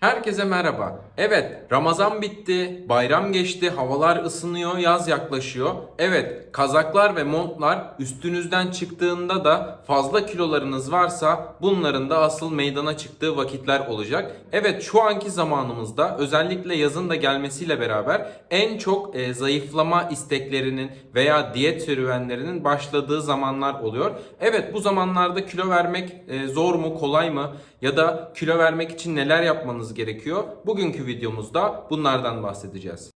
Herkese merhaba. Evet, Ramazan bitti, bayram geçti, havalar ısınıyor, yaz yaklaşıyor. Evet, kazaklar ve montlar üstünüzden çıktığında da fazla kilolarınız varsa bunların da asıl meydana çıktığı vakitler olacak. Evet, şu anki zamanımızda özellikle yazın da gelmesiyle beraber en çok e, zayıflama isteklerinin veya diyet serüvenlerinin başladığı zamanlar oluyor. Evet, bu zamanlarda kilo vermek e, zor mu, kolay mı? Ya da kilo vermek için neler yapmanız gerekiyor? Bugünkü videomuzda bunlardan bahsedeceğiz.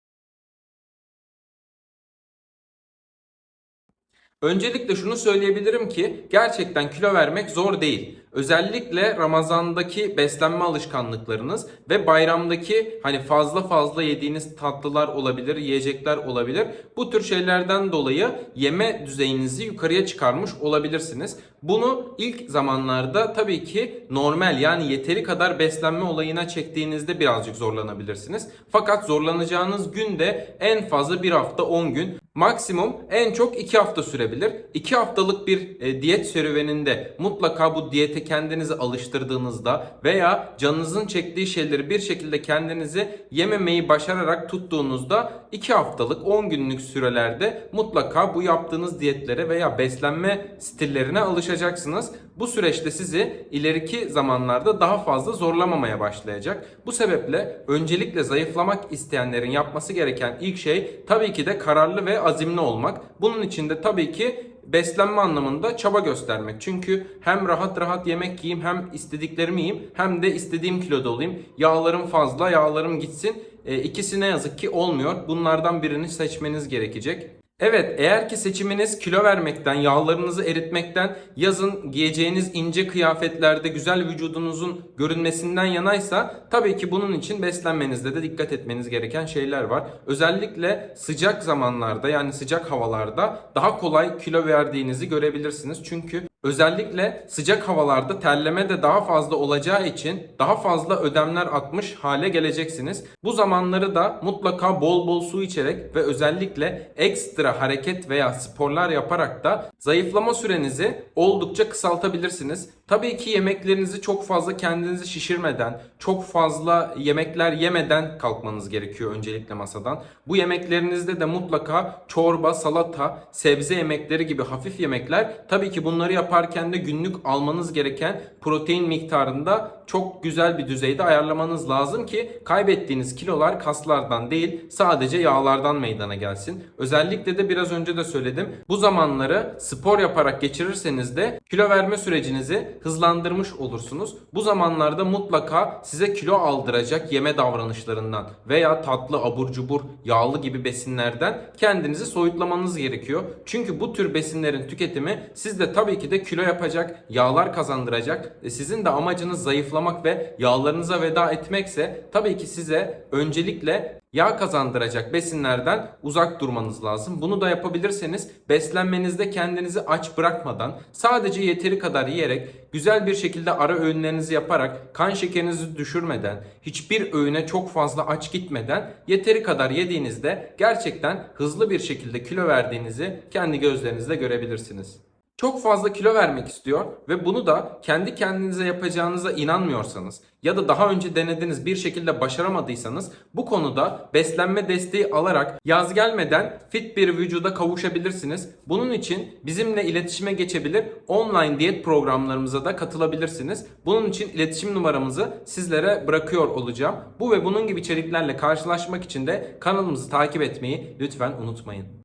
Öncelikle şunu söyleyebilirim ki gerçekten kilo vermek zor değil. Özellikle Ramazan'daki beslenme alışkanlıklarınız ve bayramdaki hani fazla fazla yediğiniz tatlılar olabilir, yiyecekler olabilir. Bu tür şeylerden dolayı yeme düzeyinizi yukarıya çıkarmış olabilirsiniz. Bunu ilk zamanlarda tabii ki normal yani yeteri kadar beslenme olayına çektiğinizde birazcık zorlanabilirsiniz. Fakat zorlanacağınız gün de en fazla bir hafta 10 gün maksimum en çok 2 hafta sürebilir. 2 haftalık bir e, diyet serüveninde mutlaka bu diyete kendinizi alıştırdığınızda veya canınızın çektiği şeyleri bir şekilde kendinizi yememeyi başararak tuttuğunuzda 2 haftalık 10 günlük sürelerde mutlaka bu yaptığınız diyetlere veya beslenme stillerine alışacaksınız. Bu süreçte sizi ileriki zamanlarda daha fazla zorlamamaya başlayacak. Bu sebeple öncelikle zayıflamak isteyenlerin yapması gereken ilk şey tabii ki de kararlı ve azimli olmak. Bunun için de tabii ki beslenme anlamında çaba göstermek. Çünkü hem rahat rahat yemek yiyeyim hem istediklerimi yiyeyim hem de istediğim kiloda olayım. Yağlarım fazla, yağlarım gitsin. E, ikisi ne yazık ki olmuyor. Bunlardan birini seçmeniz gerekecek. Evet eğer ki seçiminiz kilo vermekten, yağlarınızı eritmekten, yazın giyeceğiniz ince kıyafetlerde güzel vücudunuzun görünmesinden yanaysa tabii ki bunun için beslenmenizde de dikkat etmeniz gereken şeyler var. Özellikle sıcak zamanlarda yani sıcak havalarda daha kolay kilo verdiğinizi görebilirsiniz. Çünkü Özellikle sıcak havalarda terleme de daha fazla olacağı için daha fazla ödemler atmış hale geleceksiniz. Bu zamanları da mutlaka bol bol su içerek ve özellikle ekstra hareket veya sporlar yaparak da zayıflama sürenizi oldukça kısaltabilirsiniz. Tabii ki yemeklerinizi çok fazla kendinizi şişirmeden, çok fazla yemekler yemeden kalkmanız gerekiyor öncelikle masadan. Bu yemeklerinizde de mutlaka çorba, salata, sebze yemekleri gibi hafif yemekler tabii ki bunları yaparken de günlük almanız gereken protein miktarında çok güzel bir düzeyde ayarlamanız lazım ki kaybettiğiniz kilolar kaslardan değil sadece yağlardan meydana gelsin. Özellikle de biraz önce de söyledim. Bu zamanları spor yaparak geçirirseniz de kilo verme sürecinizi hızlandırmış olursunuz. Bu zamanlarda mutlaka size kilo aldıracak yeme davranışlarından veya tatlı, abur cubur, yağlı gibi besinlerden kendinizi soyutlamanız gerekiyor. Çünkü bu tür besinlerin tüketimi sizde tabii ki de kilo yapacak, yağlar kazandıracak. Sizin de amacınız zayıflamak ve yağlarınıza veda etmekse tabii ki size öncelikle yağ kazandıracak besinlerden uzak durmanız lazım. Bunu da yapabilirseniz beslenmenizde kendinizi aç bırakmadan sadece yeteri kadar yiyerek güzel bir şekilde ara öğünlerinizi yaparak kan şekerinizi düşürmeden hiçbir öğüne çok fazla aç gitmeden yeteri kadar yediğinizde gerçekten hızlı bir şekilde kilo verdiğinizi kendi gözlerinizle görebilirsiniz. Çok fazla kilo vermek istiyor ve bunu da kendi kendinize yapacağınıza inanmıyorsanız ya da daha önce denediniz bir şekilde başaramadıysanız bu konuda beslenme desteği alarak yaz gelmeden fit bir vücuda kavuşabilirsiniz. Bunun için bizimle iletişime geçebilir, online diyet programlarımıza da katılabilirsiniz. Bunun için iletişim numaramızı sizlere bırakıyor olacağım. Bu ve bunun gibi içeriklerle karşılaşmak için de kanalımızı takip etmeyi lütfen unutmayın.